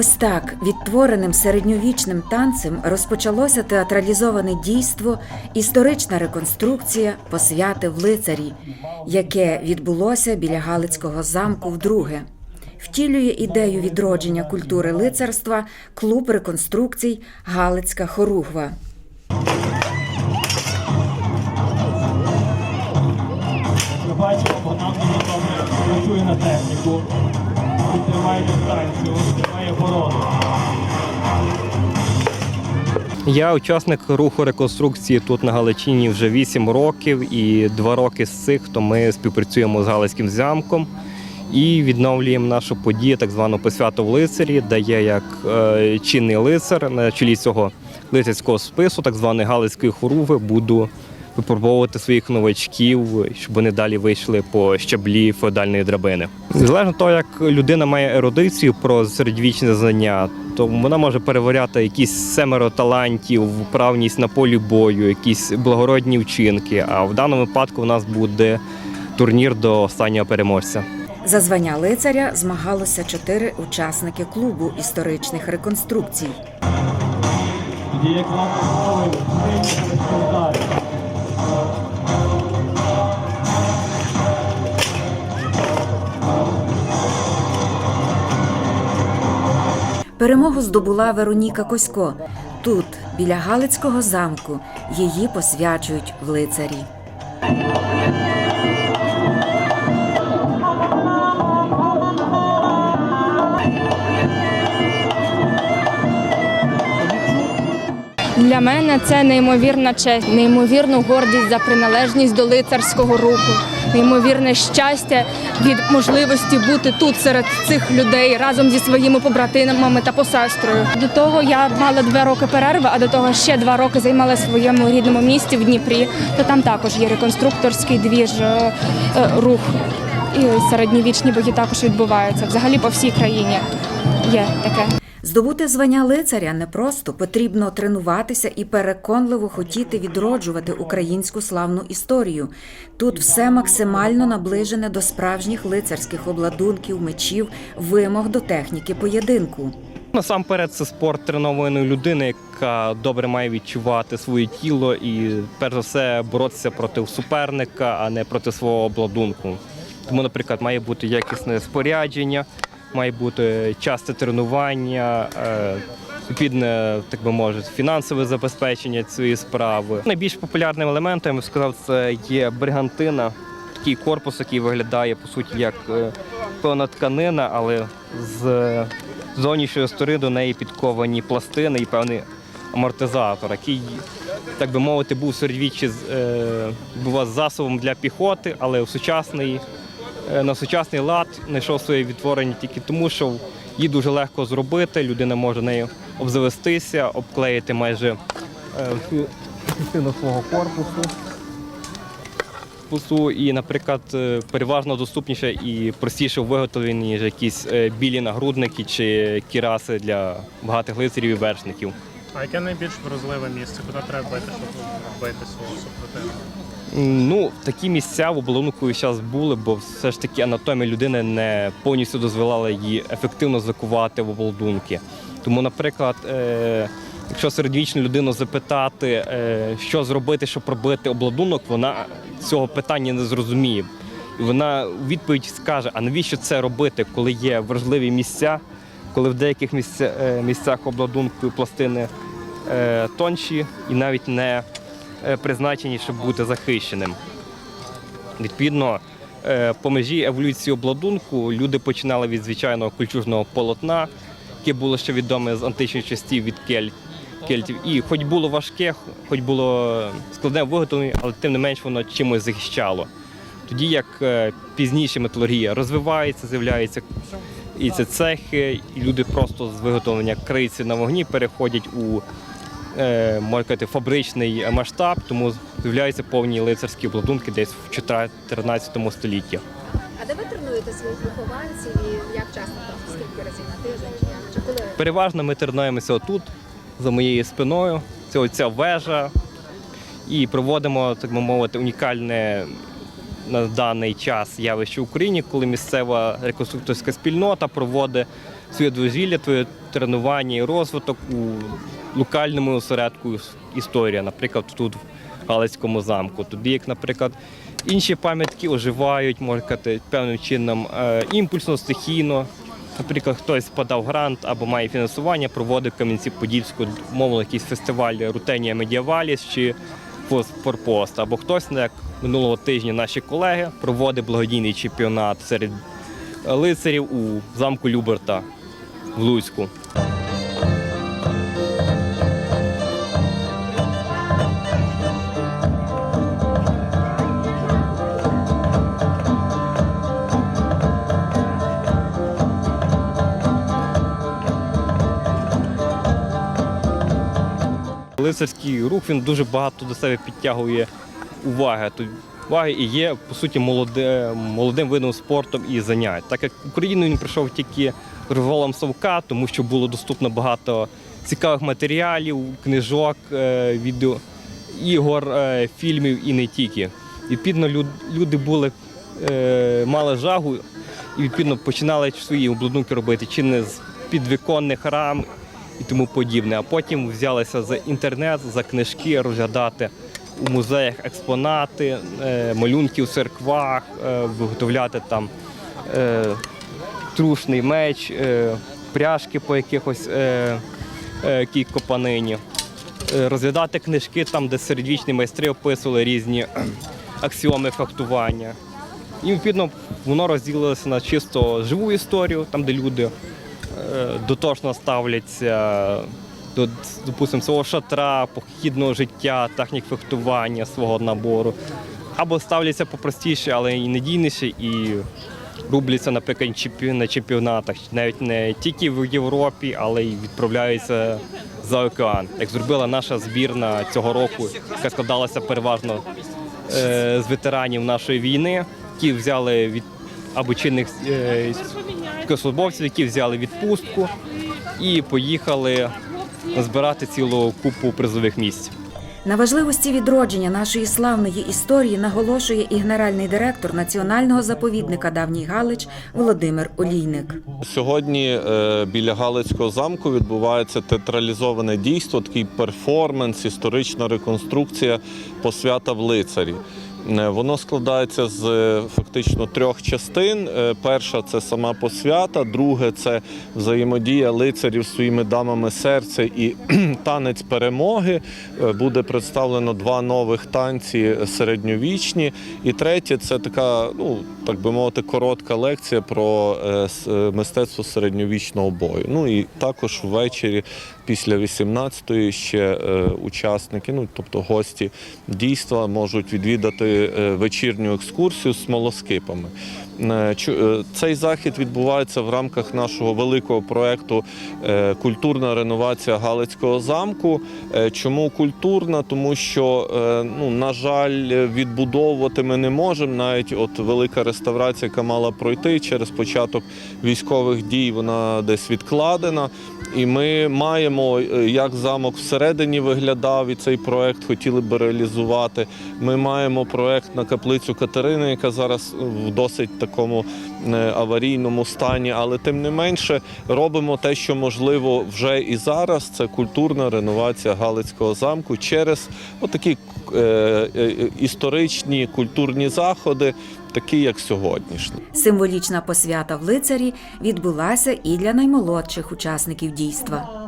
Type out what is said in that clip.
Ось так відтвореним середньовічним танцем розпочалося театралізоване дійство, історична реконструкція посвяти в лицарі, яке відбулося біля Галицького замку вдруге. Втілює ідею відродження культури лицарства клуб реконструкцій Галицька хоругва. Бачимо, добре працює на техніку, підтримає дистанцію, тримає оборону. Я учасник руху реконструкції тут на Галичині вже 8 років, і два роки з цих то ми співпрацюємо з Галицьким замком і відновлюємо нашу подію, так звану посвяту в лицарі, де я як е, чинний лицар на чолі цього лицарського спису, так званої Галицької хоруви, буду випробовувати своїх новачків, щоб вони далі вийшли по щаблі феодальної драбини. Залежно того, як людина має ерудицію про середньовічне знання, то вона може переваряти якісь семеро талантів, вправність на полі бою, якісь благородні вчинки. А в даному випадку у нас буде турнір до останнього переможця. За звання лицаря змагалося чотири учасники клубу історичних реконструкцій. Перемогу здобула Вероніка Косько. Тут, біля Галицького замку, її посвячують в лицарі. Для мене це неймовірна честь, неймовірну гордість за приналежність до лицарського руху, неймовірне щастя від можливості бути тут серед цих людей разом зі своїми побратимами та посестрою. До того я мала два роки перерви, а до того ще два роки займалася своєму рідному місті в Дніпрі. То там також є реконструкторський двіж, е, е, рух. І середньовічні бої також відбуваються. Взагалі по всій країні є таке. Здобути звання лицаря непросто потрібно тренуватися і переконливо хотіти відроджувати українську славну історію. Тут все максимально наближене до справжніх лицарських обладунків, мечів, вимог до техніки поєдинку. Насамперед, це спорт тренованої людини, яка добре має відчувати своє тіло і, перш за все, боротися проти суперника, а не проти свого обладунку. Тому, наприклад, має бути якісне спорядження, має бути часте тренування, е, відповідне, так би мовити, фінансове забезпечення цієї справи. Найбільш популярним елементом, я б сказав, це є бригантина, такий корпус, який виглядає по суті як е, певна тканина, але з зовнішньої сторони до неї підковані пластини і певний амортизатор, який, так би мовити, був середвічі з- е, засобом для піхоти, але в сучасний, на сучасний лад знайшов своє відтворення тільки тому, що її дуже легко зробити. Людина може нею обзавестися, обклеїти майже е, частину свого корпусу. Пусу і, наприклад, е, переважно доступніше і простіше в виготовленні, ніж якісь е, білі нагрудники чи кіраси для багатих лицарів і вершників. А яке найбільш вразливе місце? Куди треба бити, щоб вбити свого супротивника? Ну, такі місця в оболонку зараз були, бо все ж таки анатомія людини не повністю дозволяла її ефективно закувати в оболдунки. Тому, наприклад, е, якщо середньовічну людину запитати, е, що зробити, щоб пробити обладунок, вона цього питання не зрозуміє. І вона у відповідь скаже: а навіщо це робити, коли є вразливі місця, коли в деяких е, місцях обладунку пластини тонші і навіть не призначені, щоб бути захищеним. Відповідно, е, по межі еволюції обладунку люди починали від звичайного кольчужного полотна, яке було ще відоме з античних часів від кель- кельтів. І хоч було важке, хоч було складне виготовлення, але тим не менш воно чимось захищало. Тоді як е, пізніше металургія розвивається, з'являються і це цехи, і люди просто з виготовлення криці на вогні переходять у е, можна сказати, фабричний масштаб, тому з'являються повні лицарські обладунки десь в 14 столітті. А де ви тренуєте своїх вихованців і як часто там скільки разів на тиждень чи коли? Переважно ми тренуємося отут, за моєю спиною. Це оця вежа. І проводимо, так би мовити, унікальне на даний час явище в Україні, коли місцева реконструкторська спільнота проводить своє дозвілля, своє тренування і розвиток у локальному осередку історія, наприклад, тут в Галицькому замку. Тоді, як, наприклад, інші пам'ятки оживають, можна сказати, певним чином е, імпульсно, стихійно. Наприклад, хтось подав грант або має фінансування, проводить в Кам'янці-Подільську, мовно, якийсь фестиваль Рутенія Медіаваліс чи Форпост. Або хтось, ну, як минулого тижня наші колеги, проводить благодійний чемпіонат серед лицарів у замку Люберта в Луцьку. Лицарський рух він дуже багато до себе підтягує уваги. Уваги і є по суті молоде, молодим видом спорту і занять. Так як Україну він прийшов тільки револом Совка, тому що було доступно багато цікавих матеріалів, книжок, е, відео, ігор, е, фільмів і не тільки. Відповідно, люди були, е, мали жагу і відповідно починали свої обладунки робити чи не з підвіконних рам і тому подібне. А потім взялися за інтернет, за книжки розглядати у музеях експонати, е, малюнки у церквах, е, виготовляти там е, трушний меч, пряжки по якихось копанині. Розглядати книжки там, де середвічні майстри описували різні аксіоми фехтування. І відповідно воно розділилося на чисто живу історію, там де люди дотошно ставляться до, допустимо, свого шатра, похідного життя, технік фехтування, свого набору. Або ставляться попростіше, але і надійніше, і рубляться, наприклад, на чемпіонатах, навіть не тільки в Європі, але й відправляються за океан. Як зробила наша збірна цього року, яка складалася переважно е, з ветеранів нашої війни, які взяли від або чинних е, військовослужбовців, які взяли відпустку і поїхали збирати цілу купу призових місць. На важливості відродження нашої славної історії наголошує і генеральний директор національного заповідника Давній Галич Володимир Олійник. Сьогодні е, біля Галицького замку відбувається театралізоване дійство, такий перформанс, історична реконструкція посвята в лицарі. Е, Воно складається з е, фактично трьох частин. Е, Перша це сама посвята, друге це взаємодія лицарів своїми дамами серця і танець перемоги. Буде представлено два нових танці середньовічні. І третє це така, ну так би мовити, коротка лекція про мистецтво середньовічного бою. Ну і також ввечері після 18-ї ще е, учасники, ну тобто гості дійства, можуть відвідати е, вечірню екскурсію з смолоскипами. Е, е, Цей захід відбувається в рамках нашого великого проекту е, Культурна реновація Галицького замку. Чому культурна? Тому що, ну, на жаль, відбудовувати ми не можемо. Навіть от велика реставрація, яка мала пройти через початок військових дій, вона десь відкладена. І ми маємо, як замок всередині виглядав, і цей проект хотіли би реалізувати. Ми маємо проект на каплицю Катерини, яка зараз в досить такому е, аварійному стані, але тим не менше робимо те, що можливо вже і зараз. Це культурна реновація Галицького замку через отакі е, е, історичні культурні заходи, такі як сьогоднішні. Символічна посвята в лицарі відбулася і для наймолодших учасників дійства.